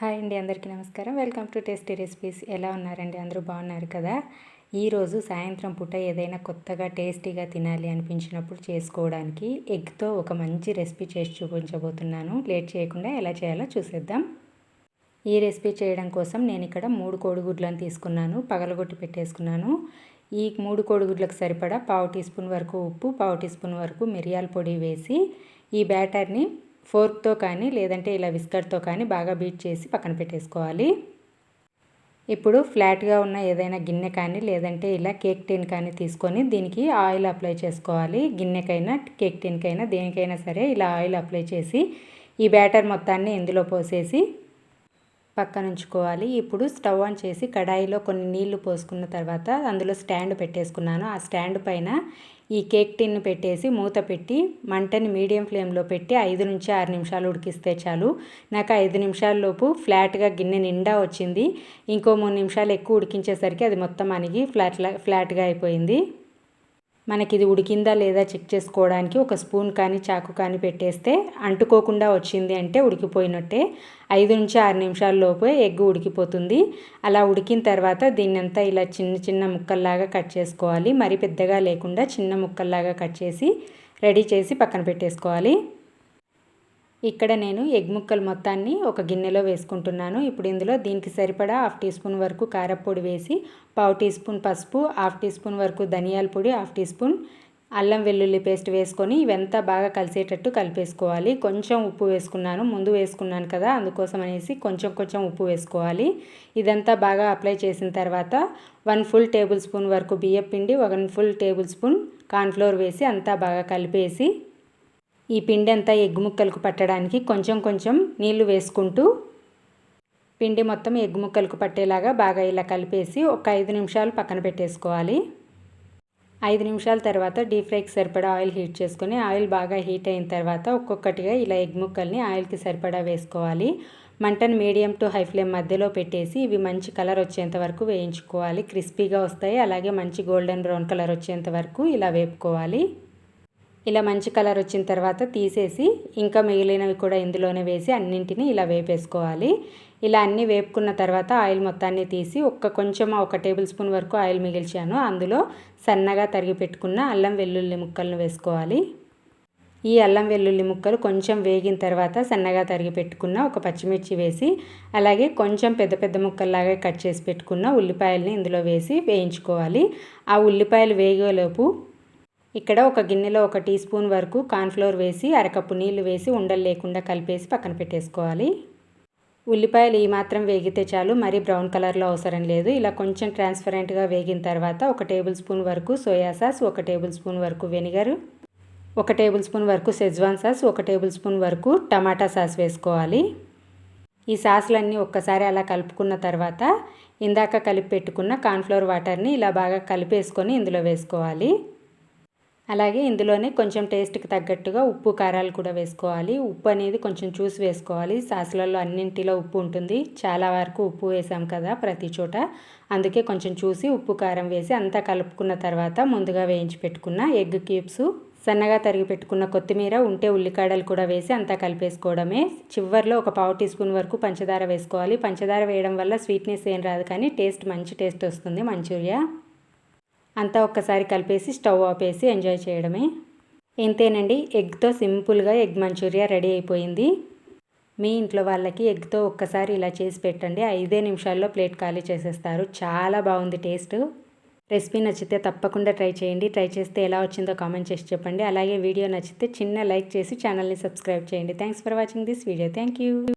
Hi అండి అందరికీ నమస్కారం. Welcome to tasty recipes. ఎలా ఉన్నారండి? అందరూ బాగున్నారు కదా? ఈరోజు సాయంత్రం పూట ఏదైనా కొత్తగా టేస్టీగా తినాలి అనిపించినప్పుడు చేసుకోవడానికి ఎగ్తో ఒక మంచి రెసిపీ చేసి చూపించబోతున్నాను. లేట్ చేయకుండా ఎలా చేయాలో చూసేద్దాం. ఈ రెసిపీ చేయడం కోసం నేను ఇక్కడ మూడు కోడిగుడ్లను తీసుకున్నాను. పగలగొట్టి పెట్టేసుకున్నాను. ఈ మూడు కోడిగుడ్లకు సరిపడా పావు టీ స్పూన్ వరకు ఉప్పు పావు టీ స్పూన్ వరకు మిరియాల పొడి వేసి ఈ బ్యాటర్ని ఫోర్క్తో కానీ లేదంటే ఇలా విస్కర్తో కానీ బాగా బీట్ చేసి పక్కన పెట్టేసుకోవాలి. ఇప్పుడు ఫ్లాట్గా ఉన్న ఏదైనా గిన్నె కానీ లేదంటే ఇలా కేక్ టిన్ కానీ తీసుకొని దీనికి ఆయిల్ అప్లై చేసుకోవాలి. గిన్నెకైనా కేక్ టిన్కైనా దేనికైనా సరే ఇలా ఆయిల్ అప్లై చేసి ఈ బ్యాటర్ మొత్తాన్ని ఇందులో పోసేసి పక్కన ఉంచుకోవాలి. ఇప్పుడు స్టవ్ ఆన్ చేసి కడాయిలో కొన్ని నీళ్ళు పోసుకున్న తర్వాత అందులో స్టాండ్ పెట్టేసుకున్నాను. ఆ స్టాండ్ పైన ఈ కేక్ టిన్ పెట్టేసి మూత పెట్టి మంటని మీడియం ఫ్లేమ్లో పెట్టి ఐదు నుంచి ఆరు నిమిషాలు ఉడికిస్తే చాలు. నాకు ఐదు నిమిషాల్లోపు ఫ్లాట్గా గిన్నె నిండా వచ్చింది. ఇంకో మూడు నిమిషాలు ఎక్కువ ఉడికించేసరికి అది మొత్తం అనిగి ఫ్లాట్లా ఫ్లాట్గా అయిపోయింది. మనకి ఇది ఉడికిందా లేదా చెక్ చేసుకోవడానికి ఒక స్పూన్ కానీ చాకు కానీ పెట్టేస్తే అంటుకోకుండా వచ్చింది అంటే ఉడికిపోయినట్టే. ఐదు నుంచి ఆరు నిమిషాల లోపే ఎగ్ ఉడికిపోతుంది. అలా ఉడికిన తర్వాత దీన్నంతా ఇలా చిన్న చిన్న ముక్కల్లాగా కట్ చేసుకోవాలి. మరి పెద్దగా లేకుండా చిన్న ముక్కల్లాగా కట్ చేసి రెడీ చేసి పక్కన పెట్టేసుకోవాలి. ఇక్కడ నేను ఎగ్ ముక్కలు మొత్తాన్ని ఒక గిన్నెలో వేసుకుంటున్నాను. ఇప్పుడు ఇందులో దీనికి సరిపడా హాఫ్ టీ స్పూన్ వరకు కారపొడి వేసి పావు టీ స్పూన్ పసుపు హాఫ్ టీ స్పూన్ వరకు ధనియాల పొడి హాఫ్ టీ స్పూన్ అల్లం వెల్లుల్లి పేస్ట్ వేసుకొని ఇవంతా బాగా కలిసేటట్టు కలిపేసుకోవాలి. కొంచెం ఉప్పు వేసుకున్నాను ముందు వేసుకున్నాను కదా అందుకోసం అనేసి కొంచెం కొంచెం ఉప్పు వేసుకోవాలి. ఇదంతా బాగా అప్లై చేసిన తర్వాత వన్ ఫుల్ టేబుల్ స్పూన్ వరకు బియ్యం పిండి one full tablespoon cornflour వేసి అంతా బాగా కలిపేసి ఈ పిండి అంతా ఎగ్గు ముక్కలకు పట్టడానికి కొంచెం కొంచెం నీళ్ళు వేసుకుంటూ పిండి మొత్తం ఎగ్గు ముక్కలకు పట్టేలాగా బాగా ఇలా కలిపేసి ఒక ఐదు నిమిషాలు పక్కన పెట్టేసుకోవాలి. ఐదు నిమిషాల తర్వాత డీప్ ఫ్రైకి సరిపడా ఆయిల్ హీట్ చేసుకొని ఆయిల్ బాగా హీట్ అయిన తర్వాత ఒక్కొక్కటిగా ఇలా ఎగ్ ముక్కల్ని ఆయిల్కి సరిపడా వేసుకోవాలి. మంటను మీడియం టు హై ఫ్లేమ్ మధ్యలో పెట్టేసి ఇవి మంచి కలర్ వచ్చేంత వరకు వేయించుకోవాలి. క్రిస్పీగా వస్తాయి అలాగే మంచి గోల్డెన్ బ్రౌన్ కలర్ వచ్చేంత వరకు ఇలా వేపుకోవాలి. ఇలా మంచి కలర్ వచ్చిన తర్వాత తీసేసి ఇంకా మిగిలినవి కూడా ఇందులోనే వేసి అన్నింటినీ ఇలా వేపేసుకోవాలి. ఇలా అన్నీ వేపుకున్న తర్వాత ఆయిల్ మొత్తాన్ని తీసి ఒక్క కొంచెం ఒక టేబుల్ స్పూన్ వరకు ఆయిల్ మిగిల్చాను. అందులో సన్నగా తరిగి పెట్టుకున్న అల్లం వెల్లుల్లి ముక్కలను వేసుకోవాలి. ఈ అల్లం వెల్లుల్లి ముక్కలు కొంచెం వేగిన తర్వాత సన్నగా తరిగి పెట్టుకున్న ఒక పచ్చిమిర్చి వేసి అలాగే కొంచెం పెద్ద పెద్ద ముక్కల్లాగా కట్ చేసి పెట్టుకున్న ఉల్లిపాయల్ని ఇందులో వేసి వేయించుకోవాలి. ఆ ఉల్లిపాయలు వేగేలోపు ఇక్కడ ఒక గిన్నెలో ఒక టీ స్పూన్ వరకు కార్న్ఫ్లోర్ వేసి అరకప్పు నీళ్ళు వేసి ఉండలు లేకుండా కలిపేసి పక్కన పెట్టేసుకోవాలి. ఉల్లిపాయలు ఈ మాత్రం వేగితే చాలు మరీ బ్రౌన్ కలర్లో అవసరం లేదు. ఇలా కొంచెం ట్రాన్స్పరెంట్గా వేగిన తర్వాత ఒక టేబుల్ స్పూన్ వరకు సోయా సాస్ ఒక టేబుల్ స్పూన్ వరకు వెనిగర్ ఒక టేబుల్ స్పూన్ వరకు సెజ్వాన్ సాస్ ఒక టేబుల్ స్పూన్ వరకు టమాటా సాస్ వేసుకోవాలి. ఈ సాసులన్నీ ఒక్కసారి అలా కలుపుకున్న తర్వాత ఇందాక కలిపి పెట్టుకున్న కాన్ఫ్లోర్ వాటర్ని ఇలా బాగా కలిపేసుకొని ఇందులో వేసుకోవాలి. అలాగే ఇందులోనే కొంచెం టేస్ట్కి తగ్గట్టుగా ఉప్పు కారాలు కూడా వేసుకోవాలి. ఉప్పు అనేది కొంచెం చూసి వేసుకోవాలి. సాసులలో అన్నింటిలో ఉప్పు ఉంటుంది. చాలా వరకు ఉప్పు వేసాం కదా ప్రతి చోట. అందుకే కొంచెం చూసి ఉప్పు కారం వేసి అంతా కలుపుకున్న తర్వాత ముందుగా వేయించి పెట్టుకున్న ఎగ్ క్యూబ్స్ సన్నగా తరిగి పెట్టుకున్న కొత్తిమీర ఉంటే ఉల్లికాడలు కూడా వేసి అంతా కలిపేసుకోవడమే. చివరిలో ఒక పావు టీ స్పూన్ వరకు పంచదార వేసుకోవాలి. పంచదార వేయడం వల్ల స్వీట్నెస్ ఏం రాదు కానీ టేస్ట్ మంచి టేస్ట్ వస్తుంది మంచూరియా. అంతా ఒక్కసారి కలిపేసి స్టవ్ ఆపేసి ఎంజాయ్ చేయడమే. ఇంతేనండి ఎగ్తో సింపుల్గా ఎగ్ మంచూరియా రెడీ అయిపోయింది. మీ ఇంట్లో వాళ్ళకి ఎగ్తో ఒక్కసారి ఇలా చేసి పెట్టండి. ఐదే నిమిషాల్లో ప్లేట్ ఖాళీ చేసేస్తారు. చాలా బాగుంది టేస్ట్. రెసిపీ నచ్చితే తప్పకుండా ట్రై చేయండి. ట్రై చేస్తే ఎలా వచ్చిందో కామెంట్ చేసి చెప్పండి. అలాగే వీడియో నచ్చితే చిన్న లైక్ చేసి ఛానల్ని సబ్స్క్రైబ్ చేయండి. Thanks for watching this video. Thank you.